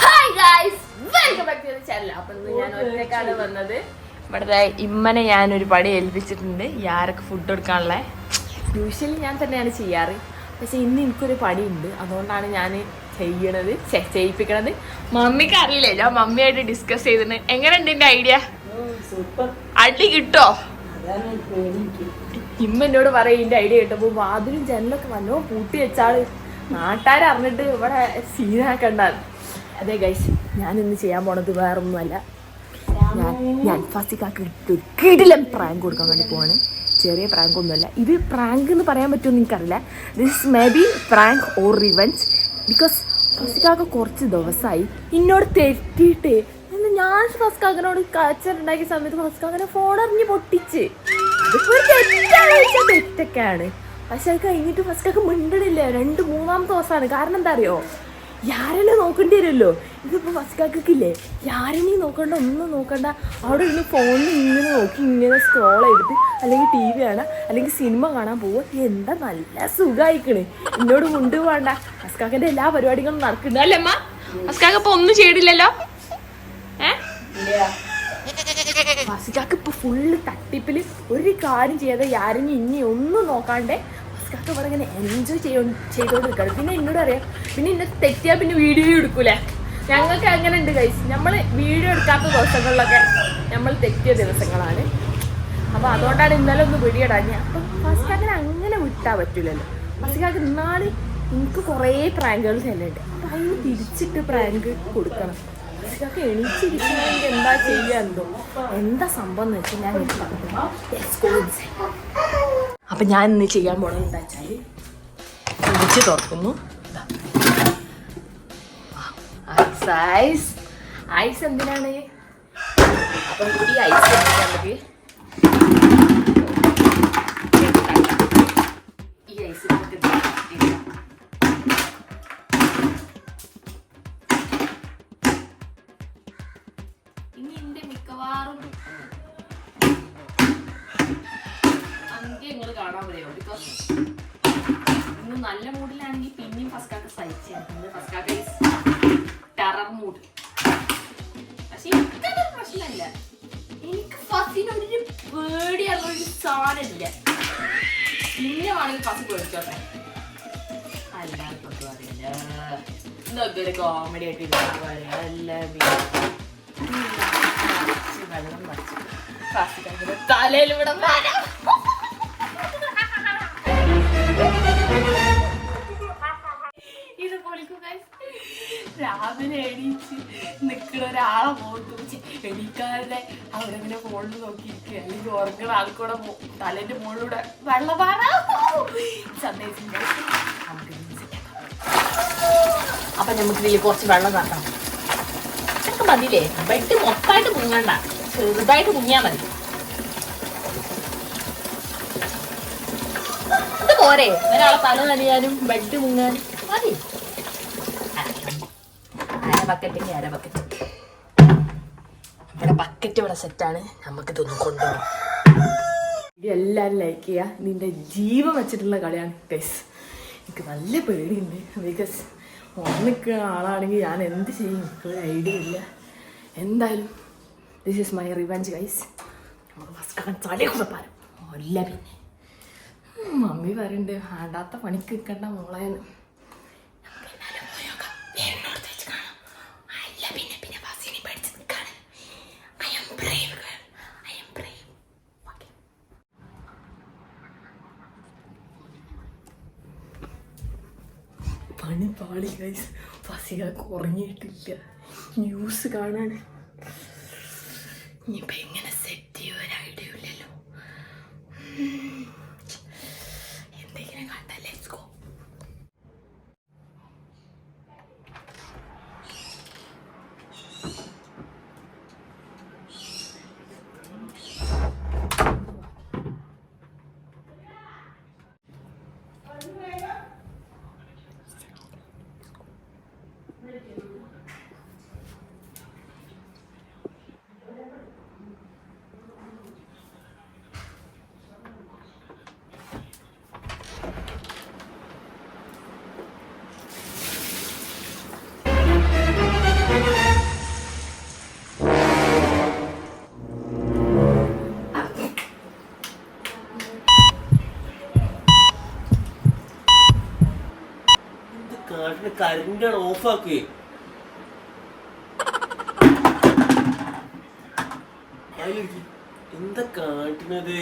Hi guys welcome back to channel അപ്പൊ ഞാൻ ഒറ്റക്കാണ് വന്നത്. ഇവിടുത്തെ ഇമ്മനെ ഞാനൊരു പടി ഏൽപ്പിച്ചിട്ടുണ്ട്. ആരൊക്കെ ഫുഡ് കൊടുക്കാനുള്ള യൂഷ്വലി ഞാൻ തന്നെയാണ് ചെയ്യാറ്. പക്ഷെ ഇന്ന് എനിക്കൊരു പടിയുണ്ട് അതുകൊണ്ടാണ് ഞാൻ ചെയ്യണത് ചെയ്യിപ്പിക്കണത്. മമ്മിക്ക് അറിയില്ല? ഞാൻ മമ്മിയായിട്ട് ഡിസ്കസ് ചെയ്തിട്ടുണ്ട് എങ്ങനെയുണ്ട് എന്റെ ഐഡിയ അടി കിട്ടോ? ഇമ്മ എന്നോട് പറയും ഇതിന്റെ ഐഡിയ കിട്ടുമ്പോ വാതിലും ജനലൊക്കെ വന്നോ പൂട്ടി വെച്ചാൾ. നാട്ടാരെ അറിഞ്ഞിട്ട് ഇവിടെ സീനാക്കണ്ട അതെ ഗൈസ് ഇന്ന് ചെയ്യാൻ പോണത് വേറൊന്നുമല്ല. ഞാൻ ഞാൻ ഫസിക്കാക്ക് കിടിലം പ്രാങ്ക് കൊടുക്കാൻ വേണ്ടി പോവാണ്. ചെറിയ പ്രാങ്ക് ഒന്നുമല്ല. ഇത് പ്രാങ്ക് എന്ന് പറയാൻ പറ്റുമെന്ന് എനിക്കറിയില്ല. This may be prank or revenge because ഫസിക്കാക്ക് കുറച്ച് ദിവസമായി എന്നോട് തെറ്റിയിട്ട്. ഞാൻ ഫസ്കാക്കനോട് കച്ചറുണ്ടാക്കിയ സമയത്ത് ഫസ്കാക്കനെ ഫോൺ എറിഞ്ഞ് പൊട്ടിച്ച്. ഒരു തെറ്റൊക്കെയാണ്. പക്ഷെ അത് കഴിഞ്ഞിട്ട് ഫസ്കാക്ക് മിണ്ടണില്ല. രണ്ട് മൂന്നാമത്തെ ദിവസമാണ്. കാരണം എന്താ അറിയോ? യാരനെ നോക്കേണ്ടി വരുമല്ലോ. ഇതിപ്പോ ഫസ്റ്റാക്കില്ലേ യാരനെയും നോക്കണ്ട ഒന്നും നോക്കണ്ട. അവിടെ ഇരുന്ന് ഫോണിൽ ഇങ്ങനെ നോക്കി ഇങ്ങനെ സ്ക്രോൾ ചെയ്തിട്ട് അല്ലെങ്കിൽ ടി വി കാണാം അല്ലെങ്കിൽ സിനിമ കാണാൻ പോവുക. എന്താ നല്ല സുഖമായിക്കണ് എന്നോട് വേണ്ട ഫസ്കാക്കിന്റെ എല്ലാ പരിപാടികളും നടക്കുന്നു അല്ലേ അമ്മ? ഫസ്റ്റാക്ക് ഒന്നും ചെയ്തില്ലല്ലോ ഏഹ് ഫസിക്കാക്ക് ഇപ്പൊ ഫുള്ള് തട്ടിപ്പിൽ ഒരു കാര്യം ചെയ്യാതെ ആരും ഇനി ഒന്നും നോക്കാണ്ട് ഫസിക്കാക്ക് ഇവിടെ ഇങ്ങനെ എൻജോയ് ചെയ്യോ ചെയ്തോണ്ടിരിക്കണം. പിന്നെ എന്നോട് അറിയാം പിന്നെ എന്നെ തെറ്റിയാ പിന്നെ വീഡിയോ എടുക്കൂലേ? ഞങ്ങൾക്ക് അങ്ങനെ ഉണ്ട് കഴിച്ച് നമ്മൾ വീഡിയോ എടുക്കാത്ത ദിവസങ്ങളിലൊക്കെ നമ്മൾ തെറ്റിയ ദിവസങ്ങളാണ്. അപ്പൊ അതുകൊണ്ടാണ് ഇന്നലെ ഒന്ന് പിടിയിടാൻ അപ്പൊ ഫസിക്കാക്കിനെ അങ്ങനെ വിട്ടാ പറ്റൂലല്ലോ. ഫസിക്കാക്ക് ഇന്നാൾ എനിക്ക് കുറേ പ്രാങ്കുകൾ തന്നെ ഉണ്ട് അപ്പൊ അതിന് തിരിച്ചിട്ട് പ്രാങ്ക് കൊടുക്കണം. ഇതൊക്കെ എണീച്ചിരിക്കണമെങ്കിൽ എന്താ ചെയ്യാന്തോ എന്താ? സംഭവം എന്ന് വെച്ചാൽ ഞാൻ അപ്പം ഞാൻ ഇന്ന് ചെയ്യാൻ പോണത് എന്താ വെച്ചാൽ ഇടിച്ച് തുറക്കുന്നു. ഐസ് ഐസ് എന്തിനാണ്? അപ്പൊ ഈ ഐസ് നമുക്ക് മിക്കവാറും അങ്കി നിങ്ങൾ കാണാൻ പറയോ ബിക്കോസ് ഇന്ന് നല്ല മൂഡിലാണെങ്കിൽ പിന്നെയും ഫസ്കാക്ക് സഹിച്ചാണ് ഈസ് ടെറർ മൂഡ് പക്ഷെ എനിക്കത് പ്രശ്നമല്ല. എനിക്ക് ഫസിനൊരു പേടിയുള്ള ഒരു സാധനമില്ല. പിന്നെ വേണമെങ്കിൽ ഫസ് പേടിച്ചോട്ടെ. അല്ലാതെ തൊട്ട് പറയില്ല. ഇതൊക്കെ ഒരു കോമഡി ആയിട്ട് എല്ലാം വെള്ളം വച്ചു ഇത്. രാവിലെ എണീച്ച് നിൽക്കുന്ന ഒരാളെ പോട്ട് എണീക്കാതെ അവരങ്ങനെ ഫോണിൽ നോക്കിയിരിക്കുക അല്ലെങ്കിൽ ഉറങ്ങുന്ന ആൾക്കൂടെ തലേന്റെ മുകളിലൂടെ വെള്ളം പാടാ സന്ദേശം അപ്പൊ നമുക്ക് കുറച്ച് വെള്ളം നടക്കാം ഇതൊക്കെ മതിയില്ലേ? ബെഡ് മൊത്തമായിട്ട് മുങ്ങണ്ട. ചെറുതായിട്ട് മുങ്ങിയാ മതി ഇത് പോരെ ഒരാളെ തല നനയാനും ബെഡ് മുങ്ങാനും മതി അര ബക്കറ്റ് ഇവിടെ ബക്കറ്റ് ഇവിടെ സെറ്റാണ് നമുക്ക് ഇതൊന്നും കൊണ്ടുപോകാം എല്ലാവരും ലൈക്ക് ചെയ്യാ നിന്റെ ജീവൻ വെച്ചിട്ടുള്ള കളിയാണ് ഗൈസ് എനിക്ക് നല്ല പേടിയുണ്ട്. ബിക്കോസ് ഓർമ്മിക്കുന്ന ആളാണെങ്കിൽ ഞാൻ എന്ത് ചെയ്യും? എനിക്ക് ഒരു ഐഡിയ ഇല്ല. എന്തായാലും this is my revenge guys നമുക്ക് ഫസ്റ്റ് തലേ കുതപ്പാരം അല്ല പിന്നെ. മമ്മി പറയുന്നുണ്ട് വേണ്ടാത്ത പണിക്ക് നിൽക്കണ്ട മോളേന്ന് പണി പാളി ഗൈസ് ഫസികൾക്ക് ഉറങ്ങിയിട്ടില്ല. ന്യൂസ് കാണാൻ ഇനിയിപ്പോൾ എങ്ങനെ സെറ്റ് ചെയ്യുക കരണ്ട് ഓഫാക്ക് എന്താ കാട്ടുന്നത്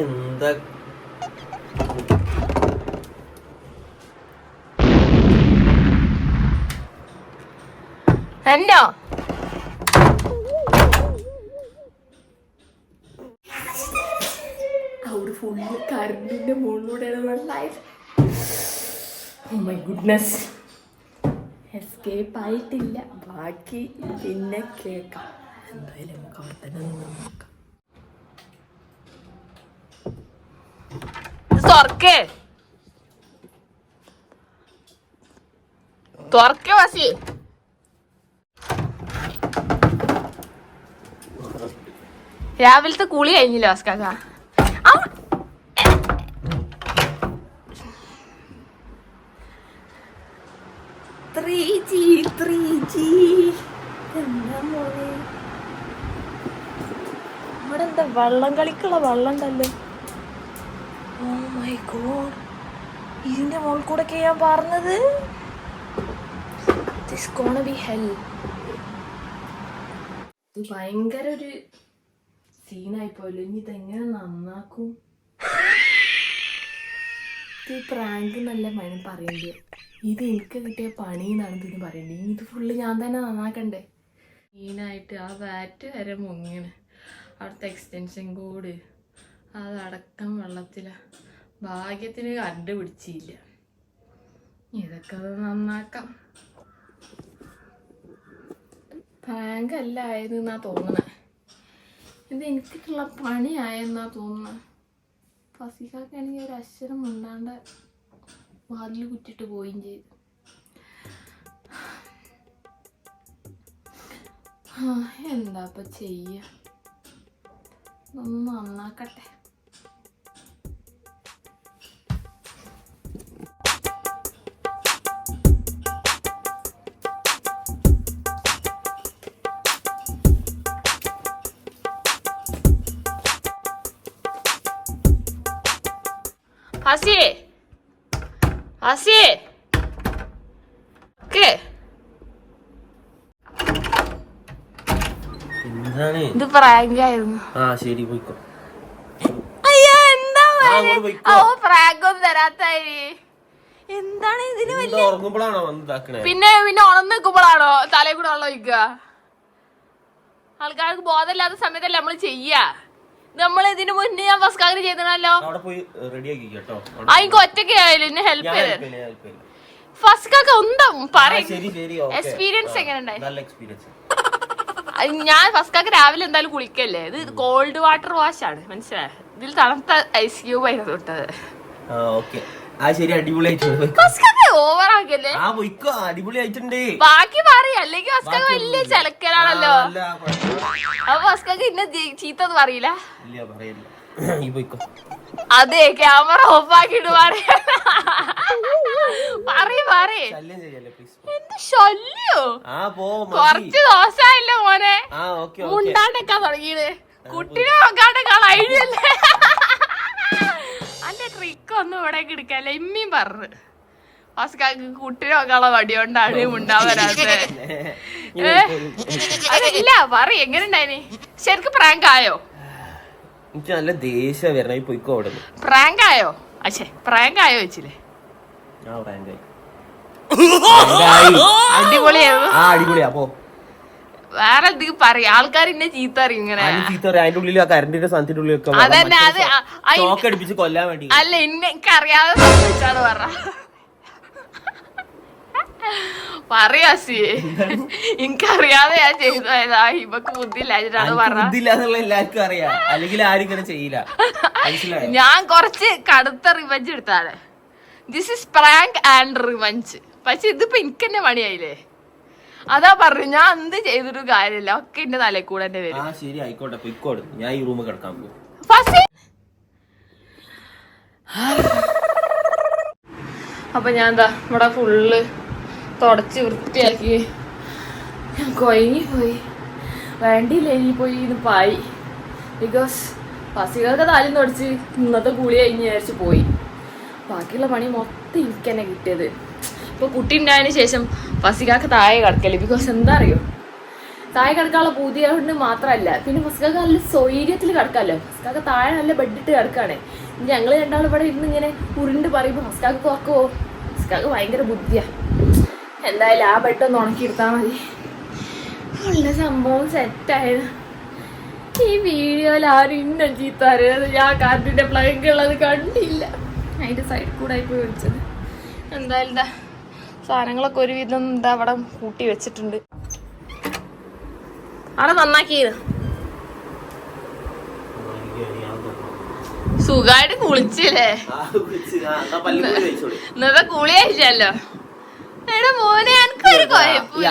എന്താ അവിടെ ഫുള്ള് മുകളിലൂടെയാണ് life oh my goodness escape ആയിട്ടില്ല. ബാക്കി പിന്നെ കേൾക്കാം. എന്തായാലും നമുക്ക് അവിടെ തന്നെ നിന്ന് നോക്കാം. തുറക്കേ. തുറക്കേ വസി. രാവിലത്തെ കുളി കഴിഞ്ഞില്ല ഓസ്കാക്ക ത്രീ എന്താ മോനെ? ഇവിടെ വെള്ളം കളിക്കുള്ള വെള്ളം ഉണ്ടല്ലോ ഓ മൈ ഗോഡ്. ഇതിന്റെ മോൾ കൂടെ ഞാൻ പറഞ്ഞത് ബി ഇത് ഭയങ്കര ഒരു സീനായി പോയല്ലോ ഇനി ഇതെങ്ങനെ നന്നാക്കും ഇത് പ്രാങ്ക് നല്ല മഴ പറയണ്ടേ ഇത് എനിക്ക് കിട്ടിയ പണി എന്നാണ് ഇതിന് പറയണ്ടേ ഇത് ഫുള്ള് ഞാൻ തന്നെ നന്നാക്കണ്ടേ മെയിനായിട്ട് ആ വാറ്റ് വരെ മുങ്ങിണ് അവിടുത്തെ എക്സ്റ്റൻഷൻ കൂട് അതടക്കം വെള്ളത്തിലാണ് ഭാഗ്യത്തിന് കണ്ടുപിടിച്ചില്ല ഇതൊക്കെ അത് നന്നാക്കാം പ്രാങ്ക് അല്ല ആയതെന്നാ തോന്നണേ ഇത് എനിക്കിട്ടുള്ള പണിയായെന്നാ തോന്നുന്നത് ഫസിക്കാക്കാണെങ്കിൽ ഒരു അക്ഷരം ഉണ്ടാണ്ട് വാതിൽ കുറ്റിട്ട് പോവുകയും ചെയ്തു. എന്താ ഇപ്പൊ ചെയ്യ? ഒന്ന് നന്നാക്കട്ടെ. ഫസി ഫസി ഓക്കേ എന്താണ്? ഇത് പ്രാങ്ക് ആയിരുന്നു. ആ ശരി പോയിക്കോ. അയ്യോ എന്താ ആ, അങ്ങോട്ട് പോയിക്കോ. ഓ പ്രാങ്ക് ഒന്നും തരാത്തായി. എന്താണ് ഇതിന് എന്താ ഉറങ്ങുമ്പോഴാണോ വന്ന് ഇതാക്കണേ? പിന്നെ പിന്നെ ഉണർന്ന് നിൽക്കുമ്പോഴാണോ തലയിൽ കൂടെ വെള്ളം ഒഴിക്കുക? ആൾക്കാർക്ക് ബോധമില്ലാത്ത സമയത്തല്ലേ നമ്മൾ ചെയ്യാ. നമ്മൾ ഇതിനു മുന്നേ ഞാൻ ഫസ്റ്റ് കാര്യം ചെയ്തണല്ലോ അവിടെ പോയി റെഡിയാക്കി കേട്ടോ. ഒറ്റയ്ക്ക് ആയാലും എന്നെ ഹെൽപ്പ് ചെയ്ത്. ഫസ്റ്റ് കാക്ക പറയും. okay. എക്സ്പീരിയൻസ് എങ്ങനെ ഉണ്ടായി നല്ല എക്സ്പീരിയൻസ് ഞാൻ ഫസ്റ്റ് കാക്ക് രാവിലെ എന്തായാലും കുളിക്കല്ലേ? ഇത് കോൾഡ് വാട്ടർ വാഷ് ആണ് മനസ്സിലായോ? ഇതിൽ തണുത്ത ഐസ് ക്യൂബ് ആയിരുന്നു തൊട്ടത്. ഓക്കെ. ആ ശരി അടിപൊളിയായിട്ടുണ്ട്. ആക്കല്ലേ? ആ പോയിക്കോ അടിപൊളിയായിട്ടുണ്ട്. ബാക്കി പറയും അല്ലെങ്കിൽ ഫസ്റ്റ് വലിയ കുഴപ്പമില്ല. അപ്പൊ ഫസ്റ്റ് കാക്ക ഇന്ന ചീത്ത പറയില്ല ഇല്ല പറയില്ല. ഈ പോയിക്കോ. അതെ ക്യാമറ ഓഫ് ആക്കിട്ട് പറയ പറയ. എന്ത് ശല്യോ. കൊറച്ച് ദിവസമായില്ല മോനെ. മുണ്ടാണ്ടൊക്കെ തുടങ്ങിയത് കുട്ടിനെ നോക്കാണ്ടൊക്കെ ഐഡിയ അല്ലേ അന്റെ ട്രിക്ക് ഒന്നും ഇവിടെ എടുക്കല്ല ഇമ്മീം പറഞ്ഞു. ഓസ്കാക്ക് കുട്ടിനെ നോക്കാനുള്ള വടി കൊണ്ടാണ് മുണ്ടാവരാത്ത അതല്ല പറ എങ്ങനെ ഉണ്ടായിന് ശരിക്കും പ്രാങ്ക് ആയോ എനിക്ക് നല്ല ദേഷ്യം വരണ പോയിക്കോ അവിടെ പ്രാങ്ക് ആയോ അച്ഛേ പ്രാങ്ക് ആയോ വെച്ചില്ലേ അടിപൊളിയായിരുന്നു. ആ അടിപൊളിയാ പോ. വേറെ എന്തെങ്കിലും പറയും. ആൾക്കാർ ഇന്നെ ചീത്ത അറിയും ഇങ്ങനെ. അതിന്റെ ഉള്ളിൽ ആ സാധനത്തിന്റെ അതന്നെ അത് ഷോക്ക് അടിപ്പിച്ച് കൊല്ലാൻ വേണ്ടി. അല്ല എന്നെ എനിക്കറിയാതെ സംഭവിച്ചാണ് പറ. പറയാസി എനിക്കറിയാതെ ഞാൻ ചെയ്തതാ ഇവക്ക് ബുദ്ധിയില്ലാഞ്ഞിട്ടാണ് എല്ലാവർക്കും അറിയാം. അല്ലെങ്കിൽ ആരും ഇങ്ങനെ ചെയ്യില്ല. ഞാൻ കുറച്ച് കടുത്ത റിവഞ്ച് എടുത്താണ് this is prank and revenge പക്ഷെ ഇതിപ്പോ എനിക്ക് തന്നെ പണിയായില്ലേ അതാ പറഞ്ഞു ഞാൻ എന്ത് ചെയ്തൊരു കാര്യമില്ല. ഒക്കെ എന്റെ തലയിൽ കൂടെ തന്നെ ആ വരും ശരി ആയിക്കോട്ടെ. പൊയ്ക്കോട് ഞാൻ ഈ റൂമിൽ കിടക്കാൻ പോകും അപ്പൊ ഞാൻ എന്താ ഇവിടെ ഫുള്ള് തുടച്ച് വൃത്തിയാക്കി. ഞാൻ കൊയങ്ങി പോയി. വേണ്ടിയില്ല ഇനി പോയി ഇത് പായി. ബിക്കോസ് പസികൾക്ക് താലും തുടച്ച് ഇന്നത്തെ കൂളി കഴിഞ്ഞ് വിചാരിച്ച് പോയി. ബാക്കിയുള്ള പണി മൊത്തം എനിക്ക് തന്നെ കിട്ടിയത്. ഇപ്പോൾ കുട്ടി ഉണ്ടായതിന് ശേഷം ഫസികാക്ക് താഴെ കിടക്കൽ ബിക്കോസ് എന്താ അറിയോ താഴെ കിടക്കാനുള്ള പൂതി കൊണ്ട് മാത്രമല്ല പിന്നെ ഫസ്കാക്ക് നല്ല സൗകര്യത്തിൽ കിടക്കാമല്ലോ. ഫസ്കാക്ക് താഴെ നല്ല ബെഡിട്ട് കിടക്കാണ്. ഞങ്ങൾ രണ്ടാളും ഇവിടെ ഇരുന്ന് ഇങ്ങനെ ഉരുണ്ട് പറയുമ്പോൾ ഫസ്കാക്ക് തുറക്കുവോ ഫസ്കാക്ക് ഭയങ്കര ബുദ്ധിയാ. എന്തായാലും ആ ബെഡ് ഒന്ന് ഉണക്കിയെടുത്താൽ മതി. ഉള്ള സംഭവം സെറ്റായത് ഈ വീഡിയോയിൽ ആരും ഇന്ന ചീത്താറിയത് ഞാൻ കാർട്ടിന്റെ പ്ലഗ് ഉള്ളത് കണ്ടില്ല. അതിന്റെ സൈഡിൽ കൂടെ ആയി പോയി വിളിച്ചത് എന്തായാലും സാധനങ്ങളൊക്കെ ഒരുവിധം എന്താ അവിടെ കൂട്ടി വെച്ചിട്ടുണ്ട്. അവിടെ നന്നാക്കിയത് സുഖമായിട്ട് കുളിച്ചില്ലേ? ഇന്നത്തെ കുളി കഴിച്ചല്ലോ എടാ മോനെ എനിക്കൊരു കുഴപ്പമില്ല.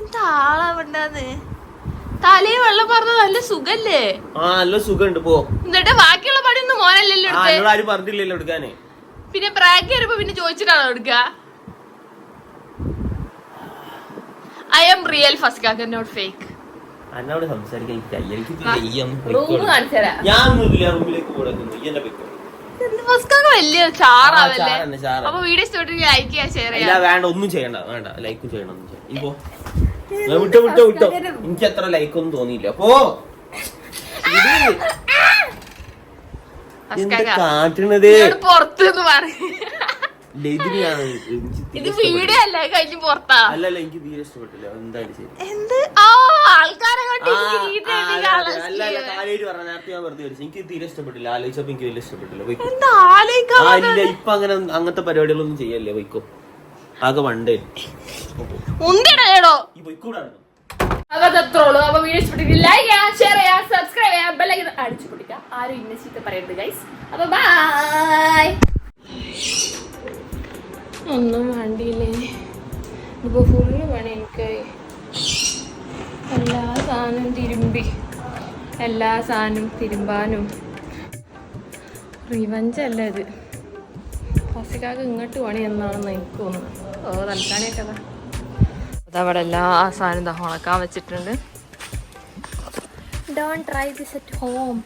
എന്താ ആളാവണ്ടെന്ന്? തലയിൽ വെള്ളം പറഞ്ഞ നല്ല സുഖല്ലേ? ആ നല്ല സുഖമുണ്ട്. പോ. എന്നിട്ട് ബാക്കിയുള്ള പണിയൊന്നും മോനല്ലല്ലോ പറഞ്ഞില്ലല്ലോ എടുക്കാനേ. പിന്നെ ബ്രാക്ക് വരുമ്പോ പിന്നെ ചോദിച്ചിട്ടാണോ എടുക്കുക I am real first not fake അന്നോട് സംസാരിക്കാൻ എനിക്ക് ഒന്ന് റൂം. കാണിച്ചു തരാം ഞാൻ ഒന്നുമില്ല റൂമിലേക്ക് എന്നെ പൊയ്ക്കോ ഫസ്കാക്ക് വലിയ ചാറാവല്ലേ. അപ്പൊ വീഡിയോ ഇഷ്ടപ്പെട്ടെങ്കിൽ ലൈക്ക് ചെയ്യാൻ ഷെയർ ചെയ്യാം. വേണ്ട ഒന്നും ചെയ്യണ്ട വേണ്ട. ലൈക്ക് ചെയ്യണം ഒന്നും ചെയ്യണ്ട. ഈ പോ ഞാൻ വിട്ടോ വിട്ടോ വിട്ടോ. എനിക്ക് അത്ര ലൈക്ക് ഒന്നും തോന്നിയില്ല. അപ്പോ കാട്ടണത് പുറത്തുനിന്ന് പറയും എനിക്ക് ഇത് ഇഷ്ടപ്പെട്ടില്ല. വീഡിയോ അല്ല കഴിഞ്ഞ് പുറത്താ? അല്ലല്ല എനിക്ക് തീരെ ഇഷ്ടപ്പെട്ടില്ല. എന്തായാലും ശരി. എന്ത്? ആ ആൾക്കാരെ കണ്ട് അല്ല, അല്ല, പറഞ്ഞ നേരത്തെ ഞാൻ വെറുതെ വിളിച്ചു. എനിക്ക് തീരെ ഇഷ്ടപ്പെട്ടില്ല. ആലോചിച്ചപ്പോ എനിക്ക് വലിയ ഇഷ്ടപ്പെട്ടില്ല. എന്താ ആലോചിക്കാൻ ആ ഇല്ല ഇപ്പൊ അങ്ങനെ അങ്ങനത്തെ പരിപാടികളൊന്നും ചെയ്യല്ലേ പോയിക്കോ ആകെ വണ്ടേ. ഉന്തിടേടോ ഈ പോയിക്കൂടാണ് അപ്പൊ അത്രയുള്ളൂ അപ്പൊ വീഡിയോ ഇഷ്ടപ്പെട്ടെങ്കിൽ ലൈക്ക് ചെയ്യാം ഷെയർ ചെയ്യാം സബ്സ്ക്രൈബ് ചെയ്യാം ബെല്ലൈക്കൻ അടിച്ചു പൊട്ടിക്കാം ആരും ഇന്ന ചീത്ത പറയരുത് ഗൈസ് അപ്പൊ ബൈ ഒന്നും വേണ്ടിയില്ലേ? ഇപ്പോൾ ഫുള്ള് പണി എനിക്ക്. എല്ലാ സാധനവും തിരുമ്പി. എല്ലാ സാധനവും തിരുമ്പാനും. റിവഞ്ചല്ല ഇത്? ഫസിക്കാക്ക് ഇങ്ങോട്ട് പണി എന്നാണെന്ന് എനിക്ക് തോന്നുന്നത് ഓ തൽക്കാണിയൊക്കെ അതാ. അതവിടെ എല്ലാ സാധനവും ഉണക്കാൻ വെച്ചിട്ടുണ്ട്. Don't try this at home